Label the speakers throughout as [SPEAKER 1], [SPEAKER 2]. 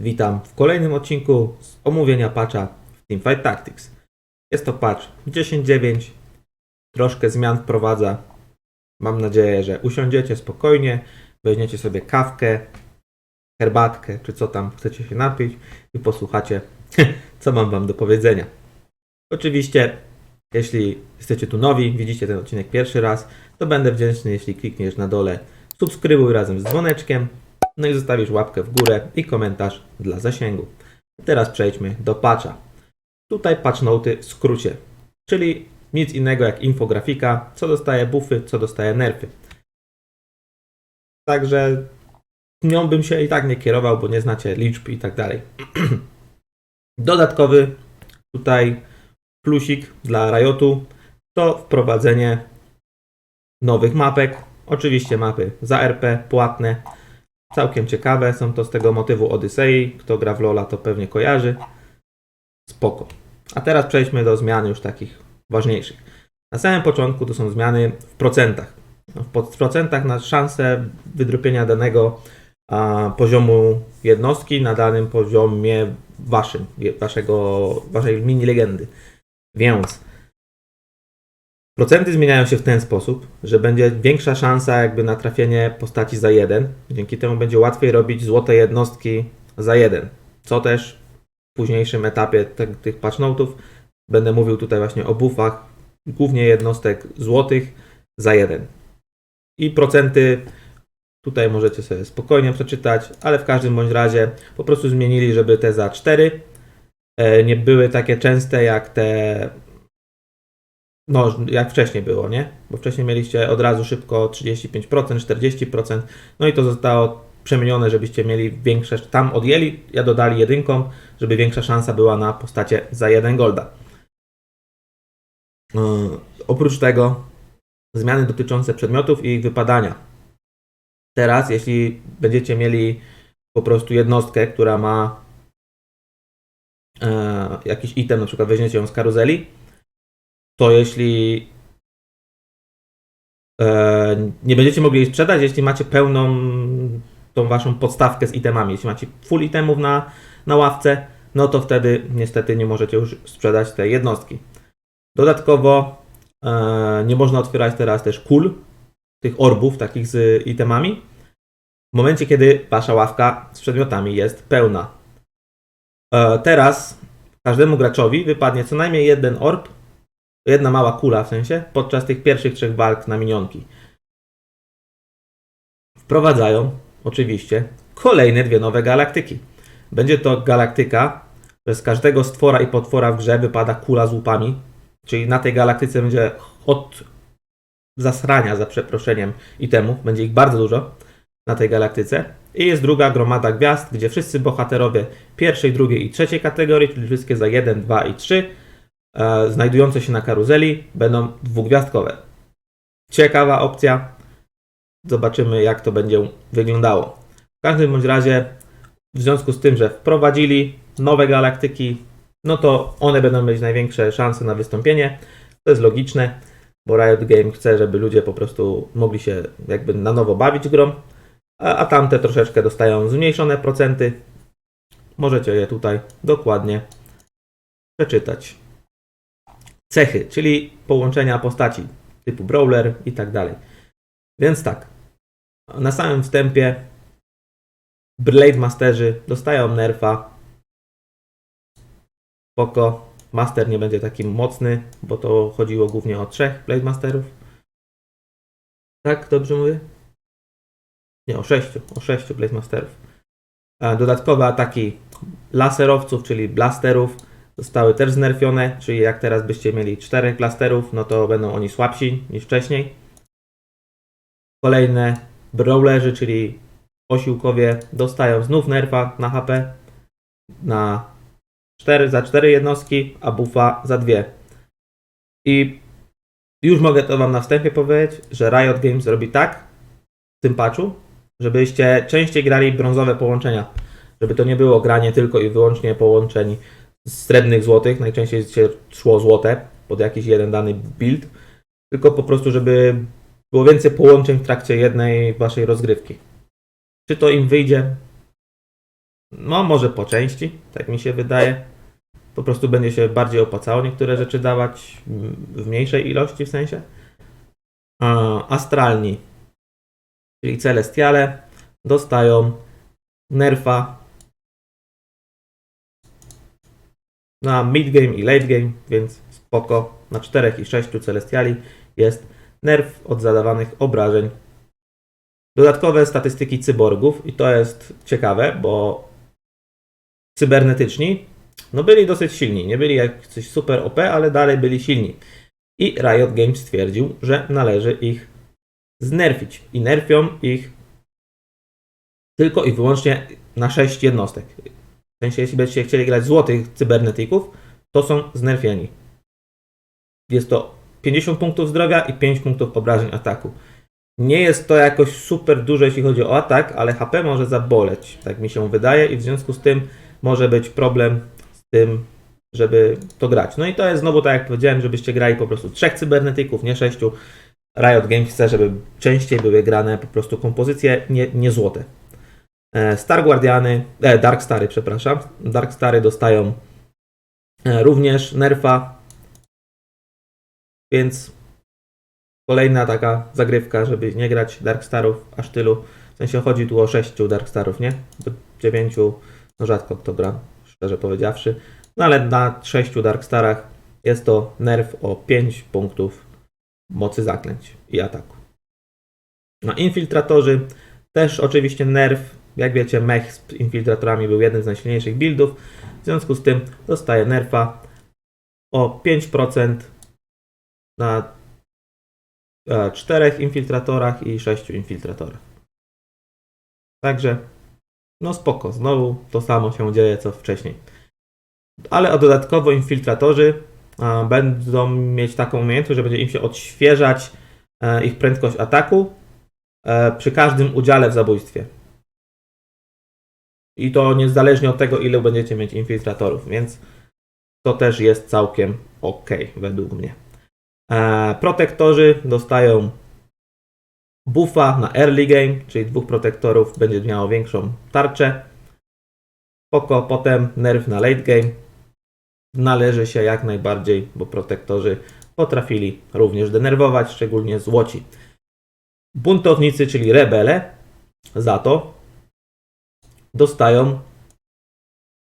[SPEAKER 1] Witam w kolejnym odcinku z omówienia patcha w Teamfight Tactics. Jest to patch 10.9, troszkę zmian wprowadza. Mam nadzieję, że usiądziecie spokojnie, weźmiecie sobie kawkę, herbatkę, czy co tam chcecie się napić i posłuchacie, co mam wam do powiedzenia. Oczywiście, jeśli jesteście tu nowi, widzicie ten odcinek pierwszy raz, to będę wdzięczny, jeśli klikniesz na dole subskrybuj razem z dzwoneczkiem, no i zostawisz łapkę w górę i komentarz dla zasięgu. Teraz przejdźmy do patcha. Tutaj patch noty w skrócie, czyli nic innego jak infografika, co dostaje buffy, co dostaje nerfy. Także nią bym się i tak nie kierował, bo nie znacie liczb i tak dalej. Dodatkowy tutaj plusik dla Riotu to wprowadzenie nowych mapek. Oczywiście mapy za RP, płatne, całkiem ciekawe. Są to z tego motywu Odysei. Kto gra w Lola to pewnie kojarzy. Spoko. A teraz przejdźmy do zmian już takich ważniejszych. Na samym początku to są zmiany w procentach. W po- w procentach na szansę wydropienia danego a, poziomu jednostki na danym poziomie waszym, waszego, waszej mini legendy. Więc procenty zmieniają się w ten sposób, że będzie większa szansa jakby na trafienie postaci za jeden. Dzięki temu będzie łatwiej robić złote jednostki za jeden. Co też w późniejszym etapie te, tych patchnotów będę mówił tutaj właśnie o buffach, głównie jednostek złotych za jeden. I procenty tutaj możecie sobie spokojnie przeczytać, ale w każdym bądź razie po prostu zmienili, żeby te za 4 e, nie były takie częste jak te no, jak wcześniej było, nie? Bo wcześniej mieliście od razu szybko 35%, 40%, no i to zostało przemienione, żebyście mieli większe, tam odjęli, ja dodali jedynką, żeby większa szansa była na postacie za 1 golda. Yy, oprócz tego zmiany dotyczące przedmiotów i ich wypadania. Teraz, jeśli będziecie mieli po prostu jednostkę, która ma e, jakiś item, na przykład weźmiecie ją z karuzeli, to jeśli e, nie będziecie mogli jej sprzedać, jeśli macie pełną tą waszą podstawkę z itemami, jeśli macie full itemów na, na ławce, no to wtedy niestety nie możecie już sprzedać tej jednostki. Dodatkowo e, nie można otwierać teraz też kul, tych orbów takich z itemami, w momencie kiedy wasza ławka z przedmiotami jest pełna. E, teraz każdemu graczowi wypadnie co najmniej jeden orb, jedna mała kula w sensie, podczas tych pierwszych trzech walk na minionki. Wprowadzają oczywiście kolejne dwie nowe galaktyki. Będzie to galaktyka, że z każdego stwora i potwora w grze wypada kula z łupami, czyli na tej galaktyce będzie od zasrania, za przeproszeniem, itemów, będzie ich bardzo dużo na tej galaktyce. I jest druga gromada gwiazd, gdzie wszyscy bohaterowie pierwszej, drugiej i trzeciej kategorii, czyli wszystkie za 1, 2 i 3, e, znajdujące się na karuzeli, będą dwugwiazdkowe. Ciekawa opcja. Zobaczymy, jak to będzie wyglądało. W każdym bądź razie, w związku z tym, że wprowadzili nowe galaktyki, no to one będą mieć największe szanse na wystąpienie. To jest logiczne, bo Riot Game chce, żeby ludzie po prostu mogli się jakby na nowo bawić grą, a, a tamte troszeczkę dostają zmniejszone procenty. Możecie je tutaj dokładnie przeczytać. Cechy, czyli połączenia postaci typu brawler i tak dalej. Więc tak, na samym wstępie Blade Masterzy dostają nerfa. Spoko. Master nie będzie taki mocny, bo to chodziło głównie o trzech Blade Masterów. Tak, dobrze mówię? Nie, o sześciu. O sześciu Blade Masterów. A Dodatkowe ataki laserowców, czyli blasterów, zostały też znerfione, czyli jak teraz byście mieli czterech blasterów, no to będą oni słabsi niż wcześniej. Kolejne brawlerzy, czyli posiłkowie, dostają znów nerfa na HP na 4 za 4 jednostki, a buffa za 2. I już mogę to Wam na wstępie powiedzieć, że Riot Games robi tak w tym patchu, żebyście częściej grali brązowe połączenia. Żeby to nie było granie tylko i wyłącznie połączeń srebrnych złotych, najczęściej się szło złote pod jakiś jeden dany build, tylko po prostu, żeby było więcej połączeń w trakcie jednej waszej rozgrywki. Czy to im wyjdzie? No, może po części, tak mi się wydaje. Po prostu będzie się bardziej opłacało niektóre rzeczy dawać w mniejszej ilości w sensie. Astralni, czyli Celestiale, dostają nerfa na mid game i late game, więc spoko. Na 4 i 6 Celestiali jest nerf od zadawanych obrażeń. Dodatkowe statystyki cyborgów i to jest ciekawe, bo cybernetyczni no byli dosyć silni. Nie byli jak coś super OP, ale dalej byli silni. I Riot Games stwierdził, że należy ich znerfić. I nerfią ich tylko i wyłącznie na 6 jednostek. W sensie, jeśli będziecie chcieli grać złotych cybernetików, to są znerfieni. Jest to 50 punktów zdrowia i 5 punktów obrażeń ataku. Nie jest to jakoś super dużo, jeśli chodzi o atak, ale HP może zaboleć, tak mi się wydaje, i w związku z tym może być problem z tym, żeby to grać. No i to jest znowu tak jak powiedziałem, żebyście grali po prostu trzech cybernetyków, nie sześciu. Riot Games chce, żeby częściej były grane po prostu kompozycje nie, nie złote. E, Star Guardiany, e, Dark Stary, przepraszam. Dark Stary dostają e, również nerfa, więc kolejna taka zagrywka, żeby nie grać Dark Starów aż tylu. W sensie chodzi tu o 6 Dark Starów, nie? Do 9, no rzadko kto gra, szczerze powiedziawszy. No ale na 6 Dark Starach jest to nerf o 5 punktów mocy zaklęć i ataku. No infiltratorzy też oczywiście nerf. Jak wiecie, mech z infiltratorami był jeden z najsilniejszych buildów. W związku z tym dostaje nerfa o 5% na 4 infiltratorach i 6 infiltratorach. Także, no spoko, znowu to samo się dzieje co wcześniej. Ale dodatkowo infiltratorzy a, będą mieć taką umiejętność, że będzie im się odświeżać e, ich prędkość ataku e, przy każdym udziale w zabójstwie. I to niezależnie od tego, ile będziecie mieć infiltratorów, więc to też jest całkiem ok, według mnie. E, protektorzy dostają buffa na early game, czyli dwóch protektorów będzie miało większą tarczę. Poko, potem nerw na late game. Należy się jak najbardziej, bo protektorzy potrafili również denerwować, szczególnie złoci. Buntownicy, czyli rebele, za to dostają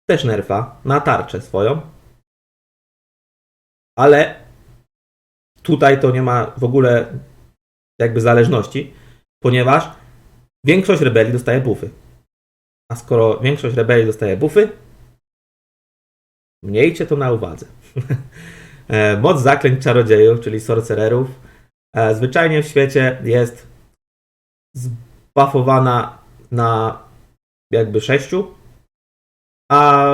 [SPEAKER 1] też nerfa na tarczę swoją. Ale tutaj to nie ma w ogóle jakby zależności, ponieważ większość rebelii dostaje buffy. A skoro większość rebelii dostaje buffy, miejcie to na uwadze. E, Moc zaklęć czarodziejów, czyli sorcererów, e, zwyczajnie w świecie jest zbuffowana na jakby 6, a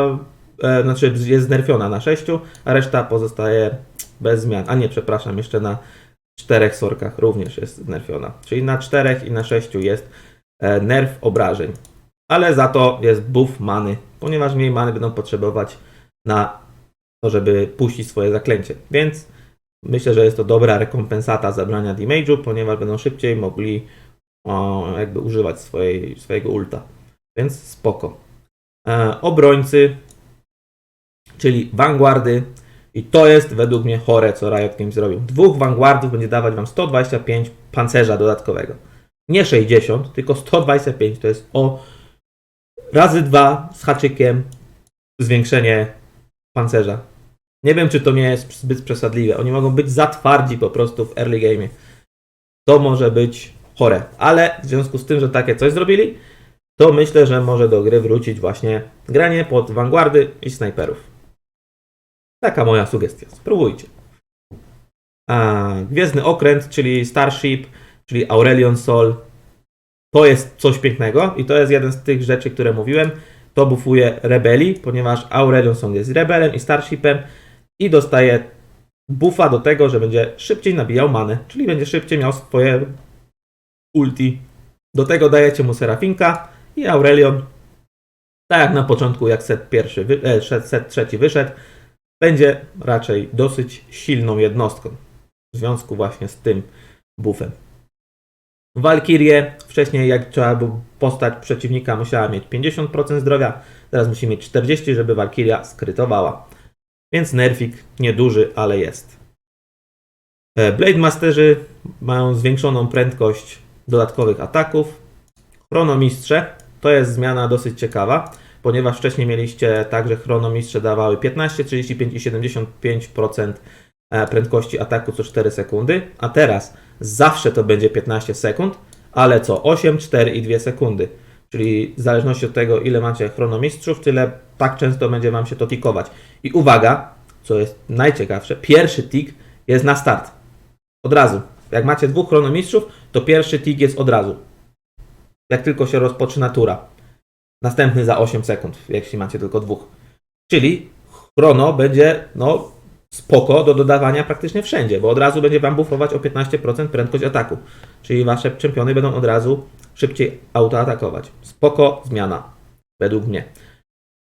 [SPEAKER 1] e, znaczy jest znerfiona na 6, a reszta pozostaje bez zmian. A nie, przepraszam, jeszcze na czterech sorkach również jest znerfiona. Czyli na czterech i na 6 jest e, nerf obrażeń. Ale za to jest buff many, ponieważ mniej many będą potrzebować na to, żeby puścić swoje zaklęcie. Więc myślę, że jest to dobra rekompensata zabrania damage'u, ponieważ będą szybciej mogli o, jakby używać swojej, swojego ulta. Więc spoko. E, obrońcy, czyli vanguardy. I to jest według mnie chore, co Riot Games zrobił. Dwóch vanguardów będzie dawać wam 125 pancerza dodatkowego. Nie 60, tylko 125. To jest o razy dwa z haczykiem zwiększenie pancerza. Nie wiem, czy to nie jest zbyt przesadliwe. Oni mogą być za twardzi po prostu w early game. To może być chore. Ale w związku z tym, że takie coś zrobili, to myślę, że może do gry wrócić właśnie granie pod vanguardy i snajperów. Taka moja sugestia. Spróbujcie. A, Gwiezdny Okręt, czyli Starship, czyli Aurelion Sol. To jest coś pięknego i to jest jeden z tych rzeczy, które mówiłem. To bufuje rebelii, ponieważ Aurelion Sol jest rebelem i Starshipem i dostaje buffa do tego, że będzie szybciej nabijał manę, czyli będzie szybciej miał swoje ulti. Do tego dajecie mu Serafinka i Aurelion, tak jak na początku, jak set pierwszy, e, set trzeci wyszedł, będzie raczej dosyć silną jednostką w związku właśnie z tym buffem. Walkirię, wcześniej jak trzeba było postać przeciwnika musiała mieć 50% zdrowia, teraz musi mieć 40, żeby Walkiria skrytowała. Więc nerfik nieduży, ale jest. E, Blade Masterzy mają zwiększoną prędkość dodatkowych ataków. Chronomistrze to jest zmiana dosyć ciekawa, ponieważ wcześniej mieliście tak, że chronomistrze dawały 15, 35 i 75% e, prędkości ataku co 4 sekundy, a teraz zawsze to będzie 15 sekund, ale co 8, 4 i 2 sekundy. Czyli w zależności od tego, ile macie chronomistrzów, tyle tak często będzie Wam się to tikować. I uwaga, co jest najciekawsze, pierwszy tik jest na start. Od razu. Jak macie dwóch chronomistrzów, to pierwszy tik jest od razu. Jak tylko się rozpoczyna tura. Następny za 8 sekund, jeśli macie tylko dwóch. Czyli chrono będzie no, spoko do dodawania praktycznie wszędzie, bo od razu będzie Wam buffować o 15% prędkość ataku. Czyli Wasze czempiony będą od razu szybciej autoatakować. Spoko zmiana, według mnie.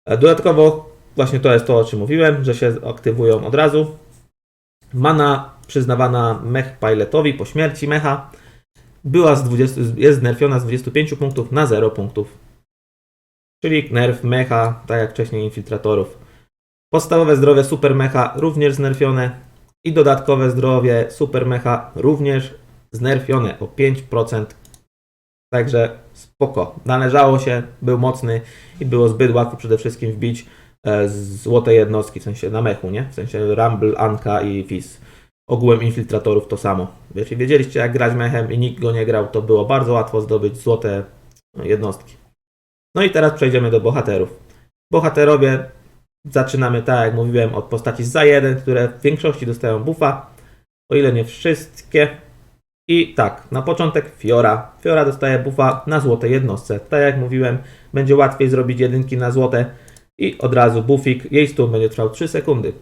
[SPEAKER 1] E, Dodatkowo właśnie to jest to, o czym mówiłem, że się aktywują od razu. Mana przyznawana mech pilotowi po śmierci mecha była z 20, jest znerfiona z 25 punktów na 0 punktów. Czyli nerf mecha, tak jak wcześniej infiltratorów. Podstawowe zdrowie super mecha również znerfione i dodatkowe zdrowie super mecha również znerfione o 5%. Także spoko. Należało się, był mocny i było zbyt łatwo przede wszystkim wbić e, złote jednostki, w sensie na mechu, nie? W sensie Rumble, Anka i Fizz. Ogółem infiltratorów to samo. Jeśli wiedzieliście jak grać mechem i nikt go nie grał, to było bardzo łatwo zdobyć złote jednostki. No i teraz przejdziemy do bohaterów. Bohaterowie zaczynamy tak jak mówiłem od postaci za jeden, które w większości dostają buffa, o ile nie wszystkie. I tak, na początek Fiora. Fiora dostaje buffa na złote jednostce. Tak jak mówiłem, będzie łatwiej zrobić jedynki na złote i od razu buffik. Jej stun będzie trwał 3 sekundy.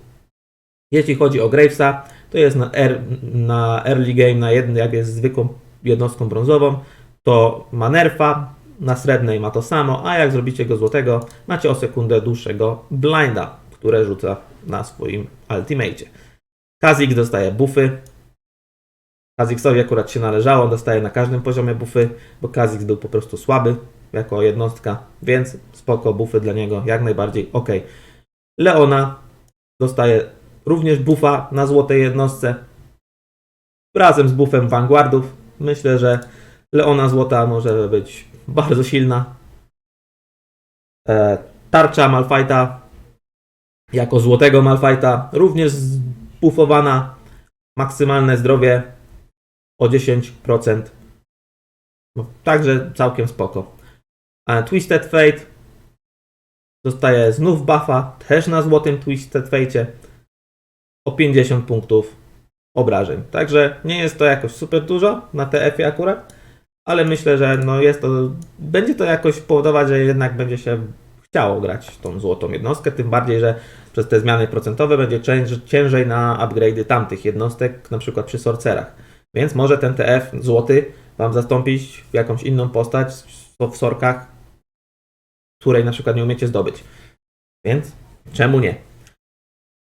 [SPEAKER 1] Jeśli chodzi o Gravesa, to jest na, er, na early game, na jednym, jak jest zwykłą jednostką brązową, to ma nerfa, na srebrnej ma to samo, a jak zrobicie go złotego, macie o sekundę dłuższego blinda, które rzuca na swoim ultimate. Kazik dostaje buffy. Kaziksowi akurat się należało, dostaje na każdym poziomie buffy, bo Kazik był po prostu słaby jako jednostka, więc spoko, buffy dla niego jak najbardziej ok. Leona dostaje również buffa na złotej jednostce. Razem z buffem Vanguardów. Myślę, że Leona złota może być bardzo silna. E, tarcza Malfighta jako złotego Malfighta również zbuffowana. Maksymalne zdrowie o 10%. No, także całkiem spoko. E, Twisted Fate dostaje znów buffa, też na złotym Twisted Fate'cie o 50 punktów obrażeń. Także nie jest to jakoś super dużo na TF-ie akurat, ale myślę, że no jest to, będzie to jakoś powodować, że jednak będzie się chciało grać tą złotą jednostkę, tym bardziej, że przez te zmiany procentowe będzie cięż- ciężej na upgrade'y tamtych jednostek, na przykład przy sorcerach. Więc może ten TF złoty Wam zastąpić jakąś inną postać w sorkach, której na przykład nie umiecie zdobyć. Więc czemu nie?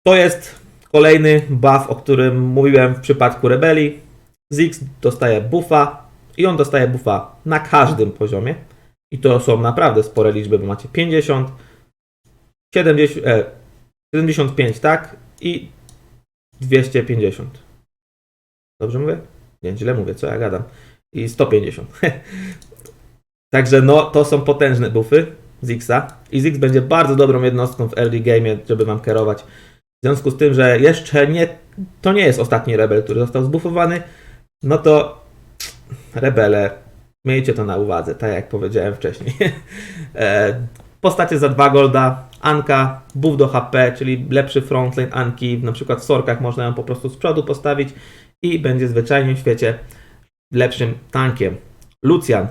[SPEAKER 1] To jest kolejny buff, o którym mówiłem w przypadku rebelii. Ziggs dostaje buffa i on dostaje buffa na każdym poziomie. I to są naprawdę spore liczby, bo macie 50, 70, e, 75, tak? I 250. Dobrze mówię? Nie, źle mówię, co ja gadam. I 150. Także no, to są potężne buffy Zixa. I Ziggs będzie bardzo dobrą jednostką w early game, żeby wam kierować. W związku z tym, że jeszcze nie, to nie jest ostatni rebel, który został zbufowany, no to rebele, miejcie to na uwadze, tak jak powiedziałem wcześniej. E, Postacie za 2 golda, Anka, buff do HP, czyli lepszy frontline Anki, na przykład w sorkach można ją po prostu z przodu postawić i będzie zwyczajnie w świecie lepszym tankiem. Lucian.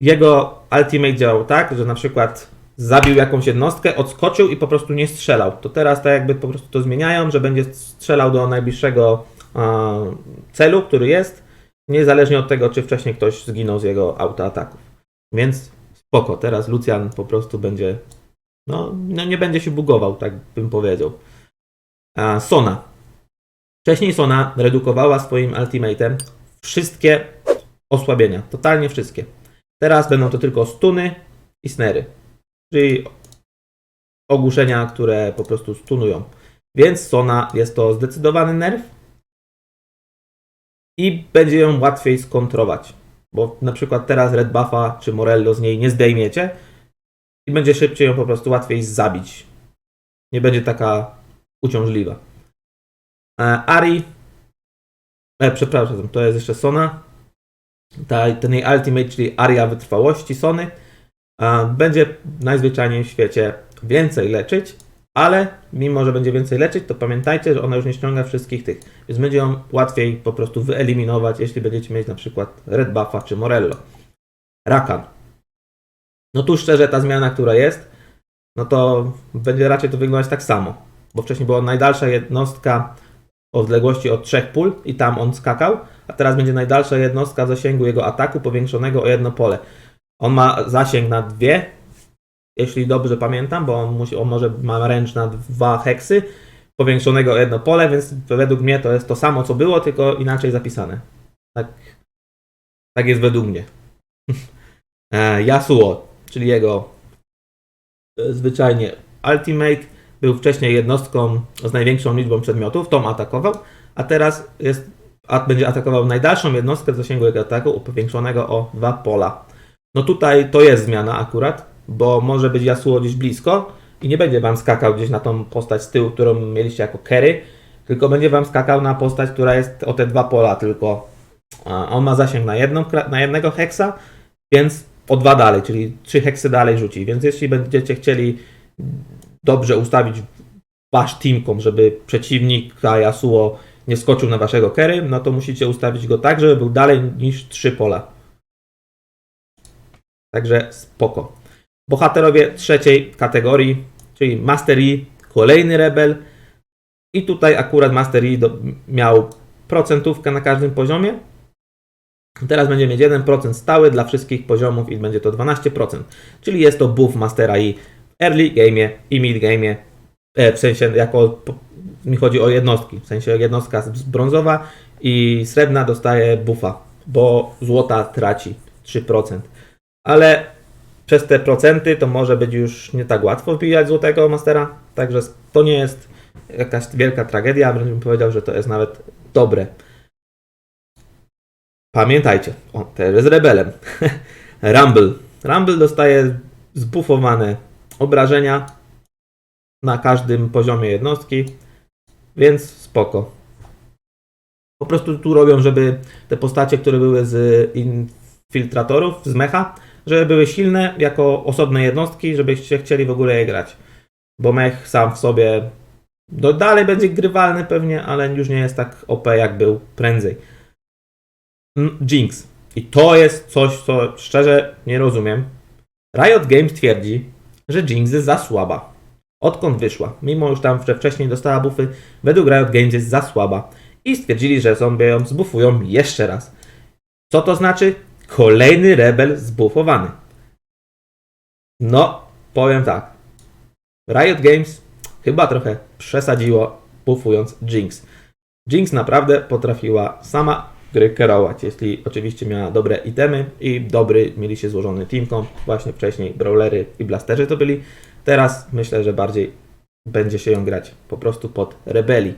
[SPEAKER 1] Jego ultimate działał tak, że na przykład zabił jakąś jednostkę, odskoczył i po prostu nie strzelał. To teraz tak jakby po prostu to zmieniają, że będzie strzelał do najbliższego celu, który jest, niezależnie od tego, czy wcześniej ktoś zginął z jego autoataków. Więc spoko, teraz Lucian po prostu będzie, no, no nie będzie się bugował, tak bym powiedział. Sona. Wcześniej Sona redukowała swoim ultimatem wszystkie osłabienia. Totalnie wszystkie. Teraz będą to tylko stuny i snery. Czyli ogłuszenia, które po prostu stunują. Więc Sona jest to zdecydowany nerw i będzie ją łatwiej skontrować. Bo na przykład teraz Red Buffa czy Morello z niej nie zdejmiecie i będzie szybciej ją po prostu łatwiej zabić. Nie będzie taka uciążliwa. E, Ari, e, przepraszam, to jest jeszcze Sona. Ta, ten jej ultimate, czyli aria wytrwałości Sony, będzie najzwyczajniej w świecie więcej leczyć, ale mimo, że będzie więcej leczyć, to pamiętajcie, że ona już nie ściąga wszystkich tych, więc będzie ją łatwiej po prostu wyeliminować, jeśli będziecie mieć na przykład Red Buffa czy Morello. Rakan. No tu szczerze ta zmiana, która jest, no to będzie raczej to wyglądać tak samo, bo wcześniej była najdalsza jednostka o odległości od trzech pól i tam on skakał, a teraz będzie najdalsza jednostka w zasięgu jego ataku powiększonego o jedno pole. On ma zasięg na dwie, jeśli dobrze pamiętam, bo on, musi, on może ma ręcz na dwa heksy, powiększonego o jedno pole, więc według mnie to jest to samo, co było, tylko inaczej zapisane. Tak, tak jest według mnie. E, Yasuo, czyli jego e, zwyczajnie ultimate, był wcześniej jednostką z największą liczbą przedmiotów, tą atakował, a teraz jest, będzie atakował najdalszą jednostkę w zasięgu jego ataku, powiększonego o dwa pola. No tutaj to jest zmiana akurat, bo może być Yasuo gdzieś blisko i nie będzie wam skakał gdzieś na tą postać z tyłu, którą mieliście jako carry, tylko będzie wam skakał na postać, która jest o te dwa pola tylko. On ma zasięg na, jedną, na jednego heksa, więc o dwa dalej, czyli trzy heksy dalej rzuci. Więc jeśli będziecie chcieli dobrze ustawić wasz teamkom, żeby przeciwnik Yasuo nie skoczył na waszego carry, no to musicie ustawić go tak, żeby był dalej niż trzy pola. Także spoko. Bohaterowie trzeciej kategorii, czyli Master Yi, kolejny rebel. I tutaj akurat Master do, miał procentówkę na każdym poziomie. Teraz będzie mieć 1% stały dla wszystkich poziomów i będzie to 12%. Czyli jest to buff Mastera Yi w early game i mid game. E, w sensie jako mi chodzi o jednostki. W sensie jednostka brązowa i srebrna dostaje buffa, bo złota traci 3%. Ale przez te procenty to może być już nie tak łatwo wbijać złotego mastera, także to nie jest jakaś wielka tragedia, bym powiedział, że to jest nawet dobre. Pamiętajcie, on też jest rebelem. Rumble. Rumble dostaje zbufowane obrażenia na każdym poziomie jednostki, więc spoko. Po prostu tu robią, żeby te postacie, które były z infiltratorów, z mecha, żeby były silne jako osobne jednostki, żebyście chcieli w ogóle je grać. Bo mech sam w sobie no dalej będzie grywalny pewnie, ale już nie jest tak OP jak był prędzej. Mm, Jinx. I to jest coś, co szczerze nie rozumiem. Riot Games twierdzi, że Jinx jest za słaba. Odkąd wyszła, mimo już tam że wcześniej dostała buffy, według Riot Games jest za słaba. I stwierdzili, że sobie ją zbufują jeszcze raz. Co to znaczy? Kolejny rebel zbufowany. No, powiem tak. Riot Games chyba trochę przesadziło bufując Jinx. Jinx naprawdę potrafiła sama gry kierować, jeśli oczywiście miała dobre itemy i dobry mieli się złożony team comp. Właśnie wcześniej brawlery i blasterzy to byli. Teraz myślę, że bardziej będzie się ją grać po prostu pod rebeli.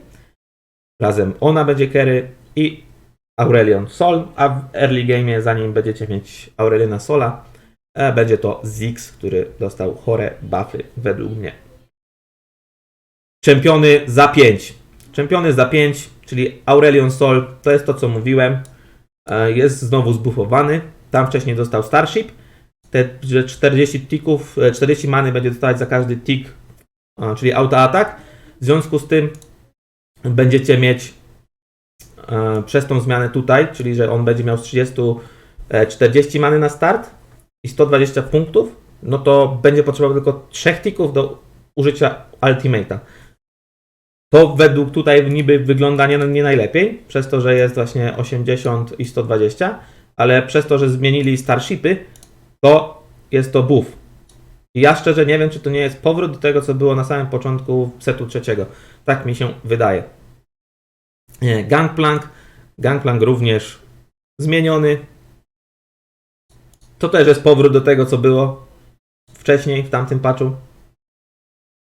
[SPEAKER 1] Razem ona będzie carry i Aurelion Sol, a w early game, zanim będziecie mieć Aureliona Sola, e, będzie to Ziggs, który dostał chore buffy według mnie. Czempiony za 5. Czempiony za 5, czyli Aurelion Sol, to jest to co mówiłem. E, Jest znowu zbufowany. Tam wcześniej dostał Starship. Te że 40 tików, e, 40 many będzie dostawać za każdy tik, e, czyli autoatak. W związku z tym będziecie mieć e, przez tą zmianę tutaj, czyli że on będzie miał z 30 e, 40 many na start i 120 punktów, no to będzie potrzebował tylko 3 tików do użycia ultimate'a. To według tutaj niby wygląda nie, nie najlepiej, przez to, że jest właśnie 80 i 120, ale przez to, że zmienili starshipy, to jest to buff. Ja szczerze nie wiem, czy to nie jest powrót do tego, co było na samym początku setu trzeciego. Tak mi się wydaje. Nie, Gangplank. Gangplank również zmieniony. To też jest powrót do tego, co było wcześniej w tamtym patchu.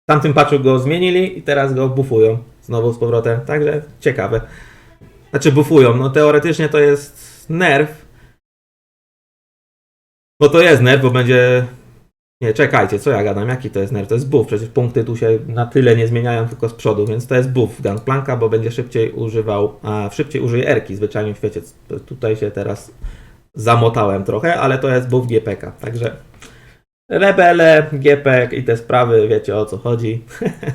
[SPEAKER 1] W tamtym patchu go zmienili i teraz go bufują znowu z powrotem. Także ciekawe. Znaczy bufują. No teoretycznie to jest nerw. Bo to jest nerw, bo będzie... Nie, czekajcie, co ja gadam? Jaki to jest nerw? To jest buff. Przecież punkty tu się na tyle nie zmieniają, tylko z przodu, więc to jest buff Gangplanka, bo będzie szybciej używał, a szybciej użyje erki zwyczajnie w świecie. Tutaj się teraz zamotałem trochę, ale to jest buff GPK. Także rebele, GPK i te sprawy, wiecie o co chodzi.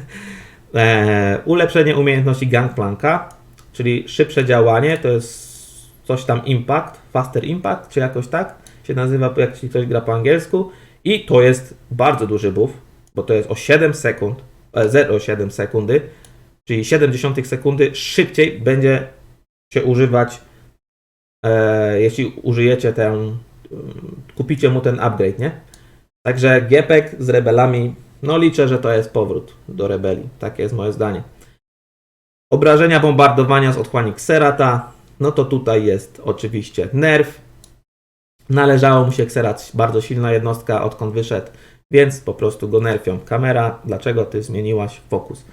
[SPEAKER 1] e, ulepszenie umiejętności Gangplanka, czyli szybsze działanie, to jest coś tam impact, faster impact, czy jakoś tak się nazywa, jak ci ktoś gra po angielsku. I to jest bardzo duży buff, bo to jest o 7 sekund, e, 0,7 sekundy, czyli 0,7 sekundy szybciej będzie się używać, e, jeśli użyjecie ten, mm, kupicie mu ten upgrade, nie? Także Gepek z rebelami, no liczę, że to jest powrót do rebelii. Takie jest moje zdanie. Obrażenia bombardowania z otchłani Xerata, no to tutaj jest oczywiście nerw. Należało mu się Xerat, bardzo silna jednostka, odkąd wyszedł, więc po prostu go nerfią. Kamera, dlaczego ty zmieniłaś fokus?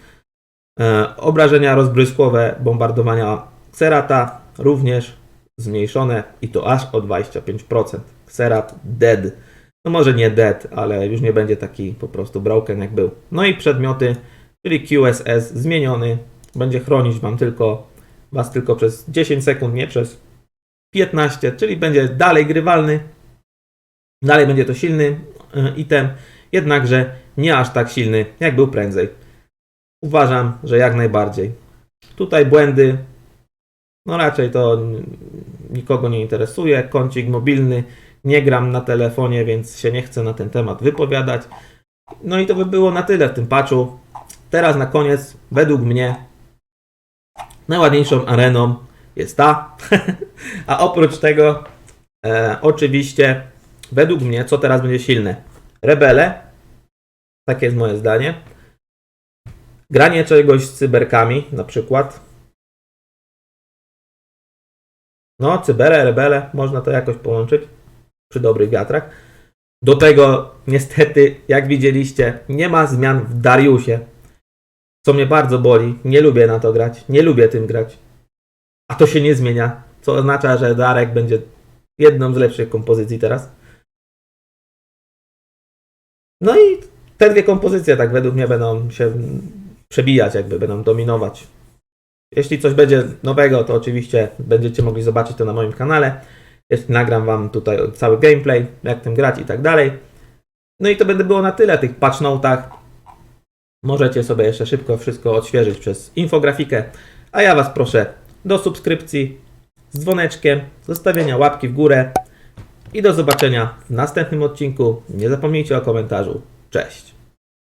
[SPEAKER 1] E, obrażenia rozbryzkowe bombardowania Xerata również zmniejszone i to aż o 25%. Xerat dead. No może nie dead, ale już nie będzie taki po prostu broken jak był. No i przedmioty, czyli QSS zmieniony, będzie chronić wam tylko was tylko przez 10 sekund, nie przez 15, czyli będzie dalej grywalny. Dalej będzie to silny e, item, jednakże nie aż tak silny, jak był prędzej. Uważam, że jak najbardziej. Tutaj błędy, no raczej to nikogo nie interesuje. Kącik mobilny, nie gram na telefonie, więc się nie chcę na ten temat wypowiadać. No i to by było na tyle w tym patchu. Teraz na koniec, według mnie, najładniejszą areną jest ta. A oprócz tego, e, oczywiście, według mnie, co teraz będzie silne? Rebele. Takie jest moje zdanie. Granie czegoś z cyberkami, na przykład. No, cybere, rebele, można to jakoś połączyć przy dobrych wiatrach. Do tego, niestety, jak widzieliście, nie ma zmian w Dariusie. Co mnie bardzo boli. Nie lubię na to grać. Nie lubię tym grać. A to się nie zmienia. Co oznacza, że Darek będzie jedną z lepszych kompozycji teraz. No i te dwie kompozycje, tak według mnie, będą się przebijać, jakby będą dominować. Jeśli coś będzie nowego, to oczywiście będziecie mogli zobaczyć to na moim kanale. Jeśli nagram Wam tutaj cały gameplay, jak tym grać i tak dalej. No i to będę było na tyle tych patch notach. Możecie sobie jeszcze szybko wszystko odświeżyć przez infografikę. A ja Was proszę do subskrypcji z dzwoneczkiem, zostawienia łapki w górę i do zobaczenia w następnym odcinku. Nie zapomnijcie o komentarzu. Cześć!